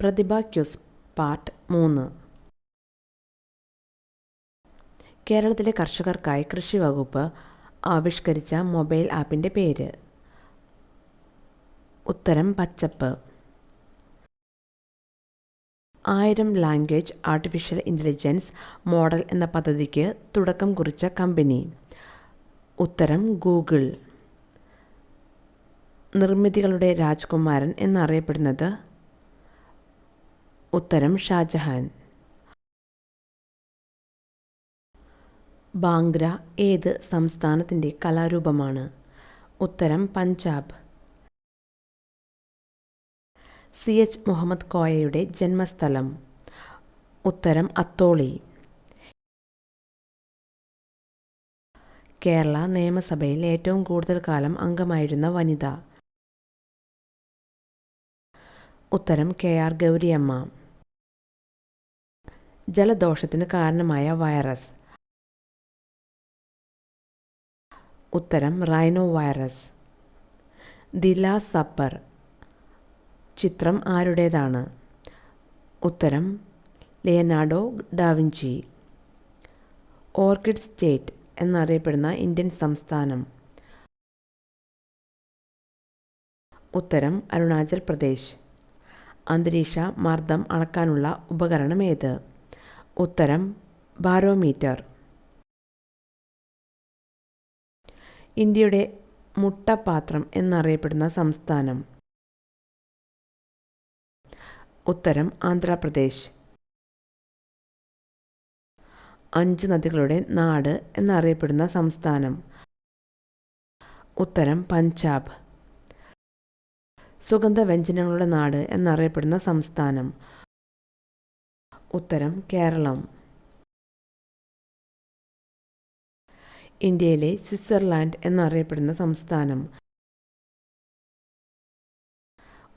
പ്രതിഭ quiz part മൂന്ന്. കേരളത്തിലെ കർഷകർക്കായി കൃഷി വകുപ്പ് ആവിഷ്കരിച്ച മൊബൈൽ ആപ്പിന്റെ പേര്. ഉത്തരം പച്ചപ്പ്. ആയിരം ലാംഗ്വേജ് ആർട്ടിഫിഷ്യൽ ഇന്റലിജൻസ് മോഡൽ എന്ന പദ്ധതിക്ക് തുടക്കം കുറിച്ച കമ്പനി. ഉത്തരം ഗൂഗിൾ. നിർമ്മിതികളുടെ രാജ്കുമാരൻ എന്നറിയപ്പെടുന്നത് ഉത്തരം ഷാജഹാൻ. ബാംഗ്ര ഏത് സംസ്ഥാനത്തിന്റെ കലാരൂപമാണ്? ഉത്തരം പഞ്ചാബ്. സി എച്ച് മുഹമ്മദ് കോയയുടെ ജന്മസ്ഥലം. ഉത്തരം അത്തോളി. കേരള നിയമസഭയിൽ ഏറ്റവും കൂടുതൽ കാലം അംഗമായിരുന്ന വനിത. ഉത്തരം കെ ആർ ഗൗരിയമ്മ. ജലദോഷത്തിന് കാരണമായ വൈറസ്. ഉത്തരം റൈനോ വൈറസ് ദി സപ്പർ. ചിത്രം ആരുടേതാണ്? ഉത്തരം Leonardo da Vinci orchid state എന്നറിയപ്പെടുന്ന ഇന്ത്യൻ സംസ്ഥാനം. ഉത്തരം അരുണാചൽ പ്രദേശ്. അന്തരീക്ഷ മർദ്ദം അളക്കാനുള്ള ഉപകരണം ഏത്? ഉത്തരം ബാരോമീറ്റർ. ഇന്ത്യയുടെ മുട്ടപാത്രം എന്നറിയപ്പെടുന്ന സംസ്ഥാനം. ഉത്തരം ആന്ധ്രാപ്രദേശ്. അഞ്ച് നദികളുടെ നാട് എന്നറിയപ്പെടുന്ന സംസ്ഥാനം. ഉത്തരം പഞ്ചാബ്. സുഗന്ധവ്യഞ്ജനങ്ങളുടെ നാട് എന്നറിയപ്പെടുന്ന സംസ്ഥാനം. ഉത്തരം കേരളം. ഇന്ത്യയിലെ സ്വിറ്റ്സർലാൻഡ് എന്നറിയപ്പെടുന്ന സംസ്ഥാനം.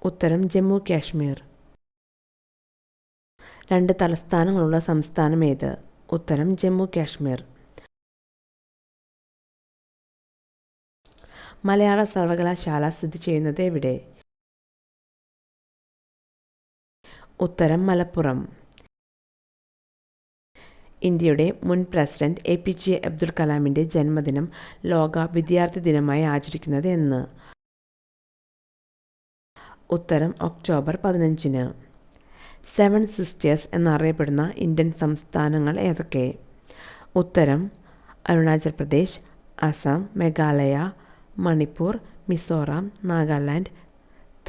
ഉത്തരം ജമ്മു കാശ്മീർ. രണ്ട് തലസ്ഥാനങ്ങളുള്ള സംസ്ഥാനം ഏത്? ഉത്തരം ജമ്മു കാശ്മീർ. മലയാള സർവകലാശാല സ്ഥിതി ചെയ്യുന്നത് എവിടെ? ഉത്തരം മലപ്പുറം. ഇന്ത്യയുടെ മുൻ president A P J Abdul കലാമിന്റെ ജന്മദിനം ലോക വിദ്യാർത്ഥി ദിനമായി ആചരിക്കുന്നത് എന്ന്. ഉത്തരം ഒക്ടോബർ പതിനഞ്ചിന്. സെവൻ സിസ്റ്റേഴ്സ് എന്നറിയപ്പെടുന്ന ഇന്ത്യൻ സംസ്ഥാനങ്ങൾ ഏതൊക്കെ? ഉത്തരം അരുണാചൽ പ്രദേശ് അസം മേഘാലയ മണിപ്പൂർ മിസോറാം നാഗാലാൻഡ്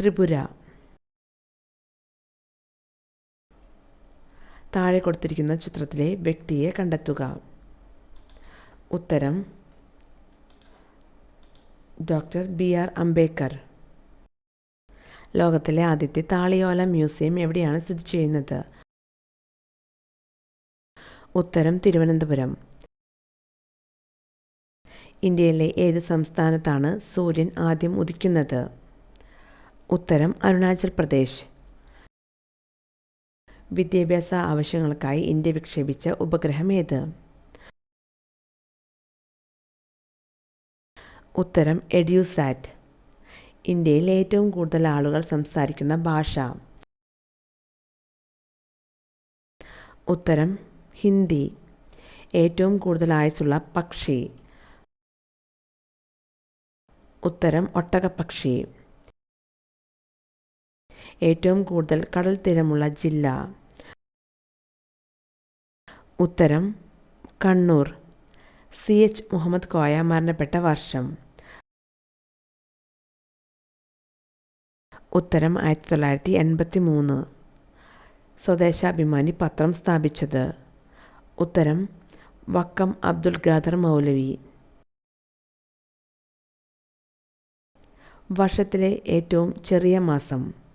ത്രിപുര. താഴെ കൊടുത്തിരിക്കുന്ന ചിത്രത്തിലെ വ്യക്തിയെ കണ്ടെത്തുക. ഉത്തരം ഡോക്ടർ ബി ആർ അംബേദ്കർ. ലോകത്തിലെ ആദ്യത്തെ താളിയോല മ്യൂസിയം എവിടെയാണ് സ്ഥിതി ചെയ്യുന്നത്? ഉത്തരം തിരുവനന്തപുരം. ഇന്ത്യയിലെ ഏത് സംസ്ഥാനത്താണ് സൂര്യൻ ആദ്യം ഉദിക്കുന്നത്? ഉത്തരം അരുണാചൽ പ്രദേശ്. വിദ്യാഭ്യാസ ആവശ്യങ്ങൾക്കായി ഇന്ത്യ വിക്ഷേപിച്ച ഉപഗ്രഹം ഏത്? ഉത്തരം എഡ്യൂസാറ്റ്. ഇന്ത്യയിൽ ഏറ്റവും കൂടുതൽ ആളുകൾ സംസാരിക്കുന്ന ഭാഷ. ഉത്തരം ഹിന്ദി. ഏറ്റവും കൂടുതൽ ആയുസുള്ള പക്ഷി. ഉത്തരം ഒട്ടകപ്പക്ഷി. ഏറ്റവും കൂടുതൽ കടൽ തീരമുള്ള ജില്ല. ഉത്തരം കണ്ണൂർ. സി. എച്ച്. മുഹമ്മദ് കോയ മരണപ്പെട്ട വർഷം. ഉത്തരം ആയിരത്തി തൊള്ളായിരത്തി എൺപത്തി മൂന്ന് സ്വദേശാഭിമാനി പത്രം സ്ഥാപിച്ചത്. ഉത്തരം വക്കം അബ്ദുൽ ഖാദർ മൗലവി. വർഷത്തിലെ ഏറ്റവും ചെറിയ മാസം.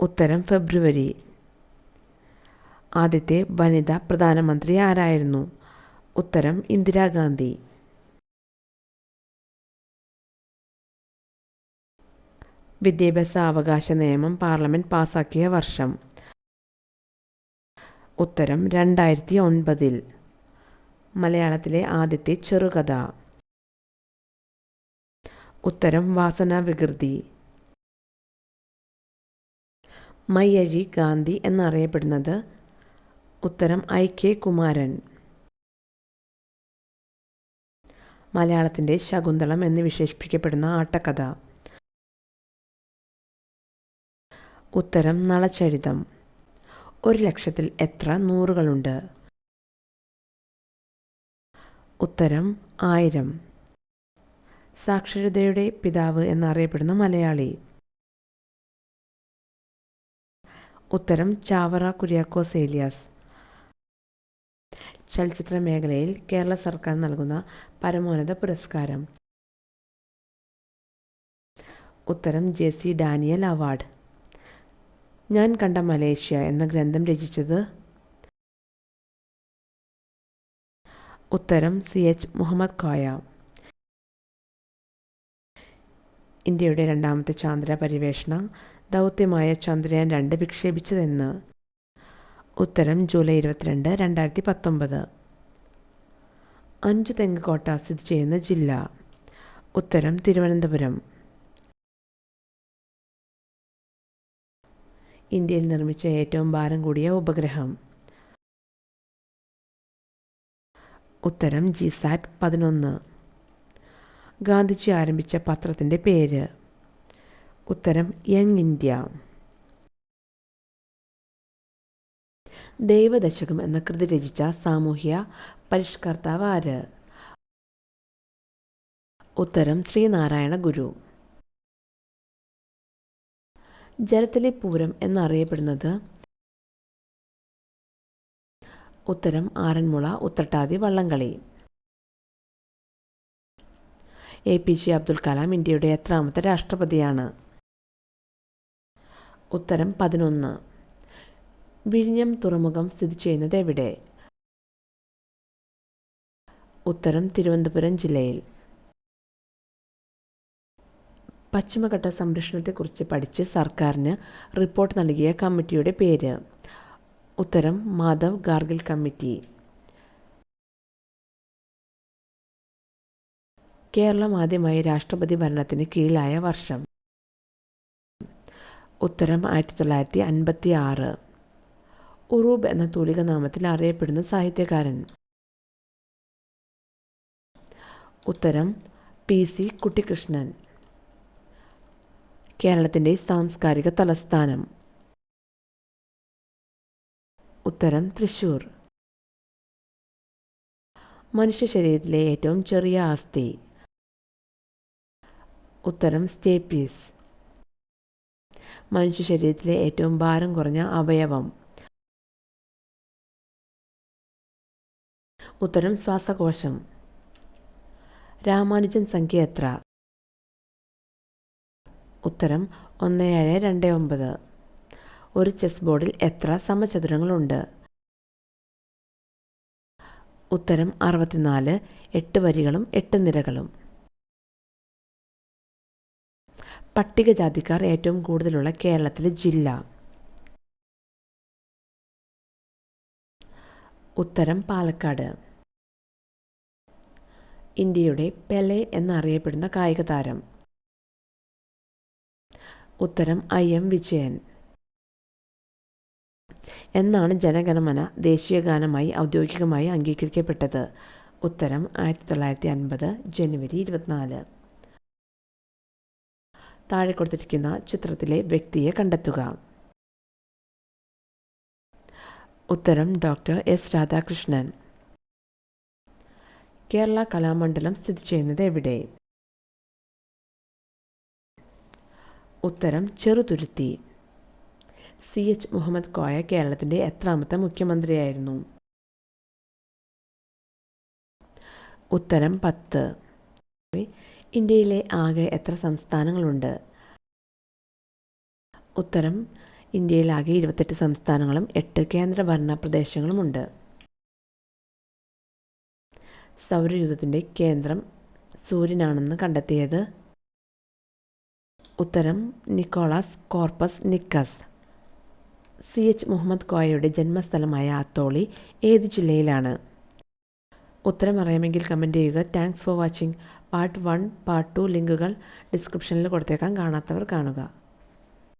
ഉത്തരം ഫെബ്രുവരി. ആദ്യത്തെ വനിതാ പ്രധാനമന്ത്രി ആരായിരുന്നു? ഉത്തരം ഇന്ദിരാഗാന്ധി വിദ്യാഭ്യാസ അവകാശ നിയമം പാർലമെന്റ് പാസാക്കിയ വർഷം. ഉത്തരം രണ്ടായിരത്തി ഒൻപതിൽ മലയാളത്തിലെ ആദ്യത്തെ ചെറുകഥ. ഉത്തരം വാസന വികൃതി. മയ്യഴി ഗാന്ധി എന്നറിയപ്പെടുന്നത് ഉത്തരം ഐ കെ കുമാരൻ. മലയാളത്തിന്റെ ശകുന്തളം എന്ന് വിശേഷിപ്പിക്കപ്പെടുന്ന ആട്ടക്കഥ. ഉത്തരം നളചരിതം. ഒരു ലക്ഷത്തിൽ എത്ര നൂറുകളുണ്ട്? ഉത്തരം ആയിരം. സാക്ഷരതയുടെ പിതാവ് എന്നറിയപ്പെടുന്ന മലയാളി. ഉത്തരം ചാവറ കുര്യാക്കോസ് ഏലിയാസ്. ചലച്ചിത്ര മേഖലയിൽ കേരള സർക്കാർ നൽകുന്ന പരമോന്നത പുരസ്കാരം. ഉത്തരം ജെ സി ഡാനിയൽ അവാർഡ്. ഞാൻ കണ്ട മലേഷ്യ എന്ന ഗ്രന്ഥം രചിച്ചത്. ഉത്തരം സി എച്ച് മുഹമ്മദ് കോയ ഇന്ത്യയുടെ രണ്ടാമത്തെ ചാന്ദ്ര പര്യവേഷണ ദൗത്യമായ ചന്ദ്രയാൻ രണ്ട് വിക്ഷേപിച്ചതെന്ന്. ഉത്തരം ജൂലൈ ഇരുപത്തിരണ്ട് രണ്ടായിരത്തി പത്തൊമ്പത് അഞ്ചു തെങ്ങ് കോട്ട സ്ഥിതി ചെയ്യുന്ന ജില്ല. ഉത്തരം തിരുവനന്തപുരം. ഇന്ത്യയിൽ നിർമ്മിച്ച ഏറ്റവും ഭാരം കൂടിയ ഉപഗ്രഹം. ഉത്തരം ജിസാറ്റ് പതിനൊന്ന്. ഗാന്ധിജി ആരംഭിച്ച പത്രത്തിന്റെ പേര്. ഉത്തരം യങ് ഇന്ത്യ. ദൈവദശകം എന്ന കൃതി രചിച്ച സാമൂഹ്യ പരിഷ്കർത്താവ് ആര്? ഉത്തരം ശ്രീനാരായണ ഗുരു. ജലത്തിലെ പൂരം എന്നറിയപ്പെടുന്നത് ഉത്തരം Aranmula Uthrattathi Vallamkali. A P J Abdul Kalam ഇന്ത്യയുടെ എത്രാമത്തെ രാഷ്ട്രപതിയാണ്. ഉത്തരം പതിനൊന്ന്. വിഴിഞ്ഞം തുറമുഖം സ്ഥിതി ചെയ്യുന്നത് എവിടെ? ഉത്തരം തിരുവനന്തപുരം ജില്ലയിൽ. പശ്ചിമഘട്ട സംരക്ഷണത്തെക്കുറിച്ച് പഠിച്ച് സർക്കാരിന് റിപ്പോർട്ട് നൽകിയ കമ്മിറ്റിയുടെ പേര്. ഉത്തരം മാധവ് ഗാർഗിൽ കമ്മിറ്റി. കേരളം ആദ്യമായി രാഷ്ട്രപതി ഭരണത്തിന് കീഴിലായ വർഷം. ഉത്തരം ആയിരത്തി തൊള്ളായിരത്തി അൻപത്തി ആറ് ഉറൂബ് എന്ന തൂലിക നാമത്തിൽ അറിയപ്പെടുന്ന സാഹിത്യകാരൻ. ഉത്തരം പി സി കുട്ടിക്കൃഷ്ണൻ കേരളത്തിന്റെ സാംസ്കാരിക തലസ്ഥാനം. ഉത്തരം തൃശൂർ. മനുഷ്യ ശരീരത്തിലെ ഏറ്റവും ചെറിയ ആസ്തി. ഉത്തരം സ്റ്റേപ്പീസ്. മനുഷ്യ ശരീരത്തിലെ ഏറ്റവും ഭാരം കുറഞ്ഞ അവയവം. ഉത്തരം ശ്വാസകോശം. രാമാനുജൻ സംഖ്യ എത്ര? ഉത്തരം ഒന്ന് ഏഴ് രണ്ട് ഒമ്പത്. ഒരു ചെസ് ബോർഡിൽ എത്ര സമചതുരങ്ങളുണ്ട്? ഉത്തരം അറുപത്തിനാല് എട്ട് വരികളും എട്ട് നിരകളും. പട്ടികജാതിക്കാർ ഏറ്റവും കൂടുതലുള്ള കേരളത്തിലെ ജില്ല. ഉത്തരം പാലക്കാട്. ഇന്ത്യയുടെ പെലെ എന്നറിയപ്പെടുന്ന കായിക താരം. ഉത്തരം ഐ എം വിജയൻ. എന്നാണ് ജനഗണമന ദേശീയ ഗാനമായി ഔദ്യോഗികമായി അംഗീകരിക്കപ്പെട്ടത്. ഉത്തരം ആയിരത്തി തൊള്ളായിരത്തി അൻപത് ജനുവരി ഇരുപത്തിനാല്. താഴെ കൊടുത്തിരിക്കുന്ന ചിത്രത്തിലെ വ്യക്തിയെ കണ്ടെത്തുക. ഉത്തരം ഡോക്ടർ എസ്. രാധാകൃഷ്ണൻ. കേരള കലാമണ്ഡലം സ്ഥിതി ചെയ്യുന്നത് എവിടെ? ഉത്തരം ചെറുതുരുത്തി. സി. എച്ച്. മുഹമ്മദ് കോയ കേരളത്തിന്റെ എത്രാമത്തെ മുഖ്യമന്ത്രിയായിരുന്നു. ഉത്തരം പത്ത്. ഇന്ത്യയിലെ ആകെ എത്ര സംസ്ഥാനങ്ങളുണ്ട്? ഉത്തരം ഇന്ത്യയിലാകെ ഇരുപത്തെട്ട് സംസ്ഥാനങ്ങളും എട്ട് കേന്ദ്രഭരണ പ്രദേശങ്ങളുമുണ്ട്. സൗരയൂഥത്തിന്റെ കേന്ദ്രം സൂര്യനാണെന്ന് കണ്ടെത്തിയത്? ഉത്തരം Nicolaus Copernicus. C H Muhammad കോയയുടെ ജന്മസ്ഥലമായ അത്തോളി ഏത് ജില്ലയിലാണ്? ഉത്തരം അറിയാമെങ്കിൽ കമന്റ് ചെയ്യുക. Thanks for watching. Part one part two ലിങ്കുകൾ ഡിസ്ക്രിപ്ഷനിൽ കൊടുത്തേക്കാം. കാണാത്തവർ കാണുക.